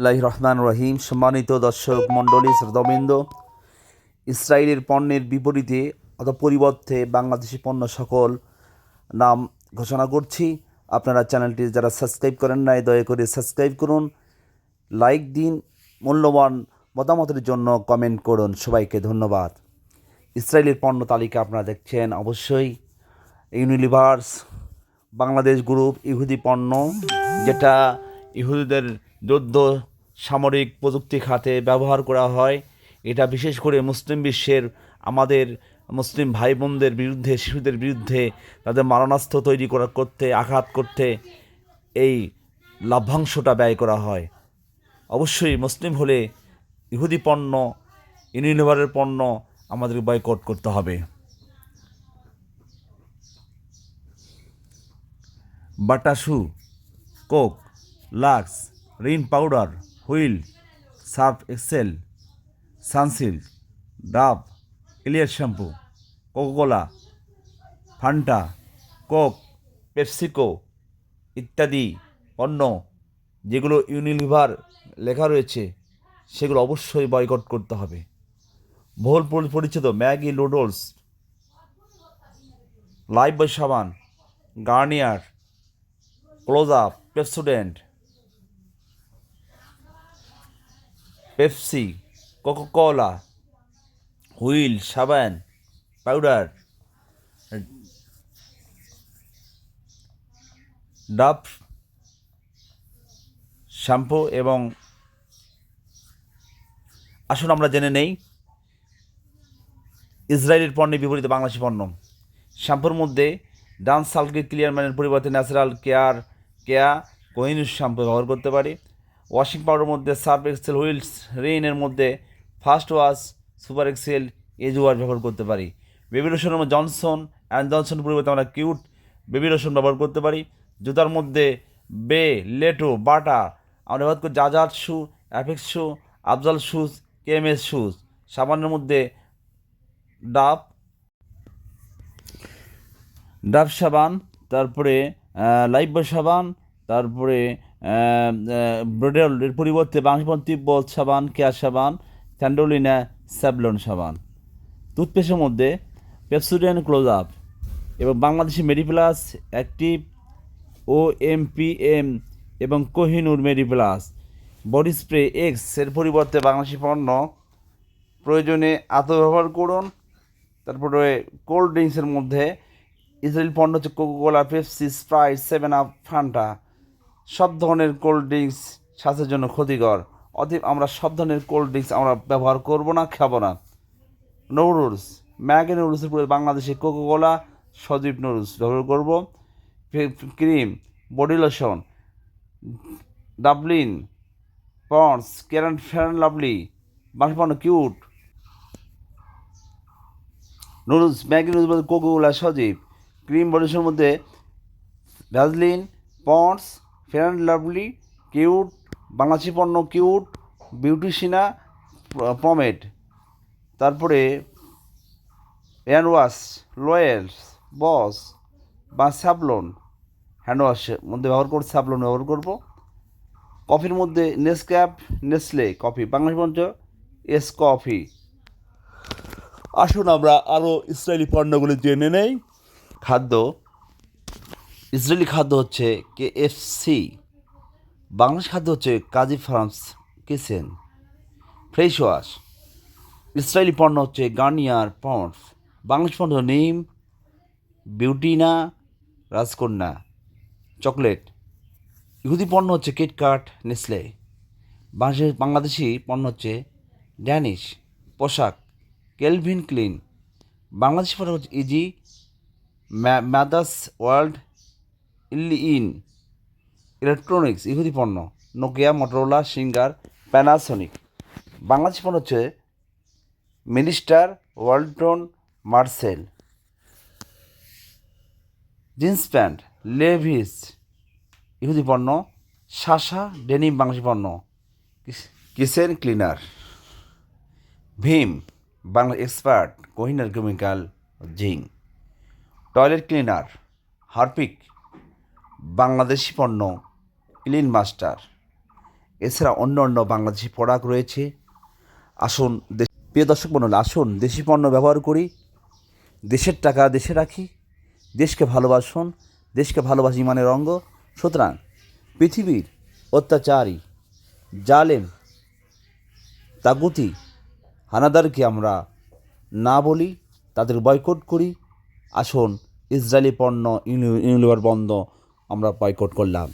আল্লাহ রহমান রহিম। সম্মানিত দর্শক মণ্ডলী, শ্রোতাবৃন্দ, ইসরায়েলের পণ্যের বিপরীতে অথবা পরিবর্তে বাংলাদেশি পণ্য সকল নাম ঘোষণা করছি। আপনারা চ্যানেলটি যারা সাবস্ক্রাইব করেন নাই, দয়া করে সাবস্ক্রাইব করুন, লাইক দিন, মূল্যবান মতামতের জন্য কমেন্ট করুন। সবাইকে ধন্যবাদ। ইসরায়েলের পণ্য তালিকা আপনারা দেখছেন অবশ্যই। ইউনিলিভার্স, বাংলাদেশ গ্রুপ ইহুদি পণ্য, যেটা ইহুদিদের যুদ্ধ সামরিক প্রযুক্তি খাতে ব্যবহার করা হয়। এটা বিশেষ করে মুসলিম বিশ্বের, আমাদের মুসলিম ভাই বোনদের বিরুদ্ধে, শিশুদের বিরুদ্ধে তাদের মারণাস্ত্র তৈরি করা করতে, আঘাত করতে এই লাভ্যাংশটা ব্যয় করা হয়। অবশ্যই মুসলিম হলে ইহুদি পণ্য, ইউনিলিভারের পণ্য আমাদের বয়কট করতে হবে। বাটাসু, Coke Lux Rin powder Wheel Surf Excel, Sunsilk, Dove Clear shampoo, Coca Cola, Fanta, Coke, PepsiCo ইত্যাদি পণ্য যেগুলো ইউনিলিভার লেখা রয়েছে, সেগুলো অবশ্যই বয়কট করতে হবে। বহুল পরিচিত ম্যাগি নুডলস লাইফ বয় সাবান, Garnier Closeup Pepsodent Pepsi, Coca Cola, Wheel, সাবান, পাউডার, ডাব, শ্যাম্পু এবং আসুন আমরা জেনে নেই, ইসরায়েলের পণ্যের বিপরীতে বাংলাদেশি পণ্য। শ্যাম্পুর মধ্যে ডান্স সালকে ক্লিয়ার ম্যানের পরিবর্তে ন্যাচারাল কেয়ার, কেয়া কোহিনুস শ্যাম্পু ব্যবহার করতে পারি। ওয়াশিং পাউডারের মধ্যে সার্ফ এক্সেল হুইলস, রেইনের মধ্যে first wash, super Excel, edge wash ব্যবহার করতে পারি। বেবি লোশনের মধ্যে জনসন, অ্যান্ড জনসনের পরিবর্তে আমরা কিউট বেবি লোশন ব্যবহার করতে পারি। জুতার মধ্যে বে, লেটো, বাটা, আমরা ব্যবহার করি জাজার shoe Apex shoe, Afzal shoes, KMS shoes. সাবানের মধ্যে ডাব ডাব সাবান, তারপরে লাইফবয় সাবান, তারপরে ব্রোডেল এর পরিবর্তে বাংশপন তিব্বত সাবান, কেয়ার সাবান স্যান্ডোলিনা স্যাবলন সাবান। টুথপেস্টের মধ্যে পেপসুডেন ক্লোজ আপ এবং বাংলাদেশি মেডিপ্লাস, অ্যাক্টিভ ও এম পি এম এবং কোহিনুর মেডিপ্লাস। বডি স্প্রে এক্সের পরিবর্তে বাংলাদেশি পণ্য। প্রয়োজনে আতো ব্যবহার করুন। তারপরে কোল্ড ড্রিঙ্কসের মধ্যে ইসরায়েল পণ্য হচ্ছে Coca Cola, Pepsi, Sprite, seven up, Fanta. সব ধরনের কোল্ড ড্রিঙ্কস স্বাস্থ্যের জন্য ক্ষতিকর। অতএব আমরা সব ধরনের কোল্ড ড্রিঙ্কস আমরা ব্যবহার করব না, খাব না। নুডলস ম্যাগি নুডলসের পরে বাংলাদেশে কোকোকোলা সজীব নুডলস ব্যবহার করব। ক্রিম বডি লোশন ডাবলিন পন্স কেরান ফেরান lovely Bangla cute noodles Maggi noodles মধ্যে কোকোকোলা সজীব। ক্রিম বডিসের মধ্যে Vaseline Pond's fair and lovely, cute, Bangladeshi পণ্য কিউট বিউটিশিনা পমেড। তারপরে হ্যান্ড ওয়াশ, লয়েলস, বস বা স্যাবলন হ্যান্ড ওয়াশের মধ্যে ব্যবহার করব স্যাবলন ব্যবহার করব। কফির মধ্যে নেসক্যাপ, নেসলে কফি, বাংলাদেশ পঞ্চ এস কফি। আসুন আমরা আরও ইসরায়েলি পণ্যগুলি জেনে নেই। খাদ্য। ইসরায়েলি খাদ্য হচ্ছে কে এফ সি বাংলাদেশ খাদ্য হচ্ছে Kazi farms kitchen fresh wash, Israeli পণ্য হচ্ছে গার্নিয়ার পন্ডস, বাংলাদেশ পণ্য নিম, বিউটিনা, রাজকন্যা, চকলেট, ইহুদি পণ্য হচ্ছে কিটকাট নেসলে, বাংলাদেশ বাংলাদেশি পণ্য হচ্ছে ড্যানিশ, পোশাক, কেলভিন ক্লিন, বাংলাদেশি পণ্য হচ্ছে ইজি ম্যাদাস ওয়ার্ল্ড ইন ইলেকট্রনিক্স ইহুদি পণ্য Nokia Motorola Singer Panasonic Bangladeshi পণ্য হচ্ছে Minister Walton Marcel jeans pant Levi's ইহুদি পণ্য শাসা ডেনিম বাংলাদেশি পণ্য kitchen cleaner Vim Bangla expert Kohinoor chemical জিং টয়লেট ক্লিনার হারপিক বাংলাদেশি পণ্য ক্লিন মাস্টার এছাড়া অন্য অন্য বাংলাদেশি প্রোডাক্ট রয়েছে। আসুন প্রিয় দর্শক মন্ডল, আসুন দেশি পণ্য ব্যবহার করি। দেশের টাকা দেশে রাখি। দেশকে ভালোবাসুন, দেশকে ভালোবাসি মানে রঙ্গ সুতরাং পৃথিবীর অত্যাচারী, জালেম, তাগুতি, হানাদারকে আমরা না বলি, তাদের বয়কট করি। আসুন ইসরায়েলি পণ্য, ইউনি- ইউনিলিভার বন্ধ আমরা বয়কট করলাম।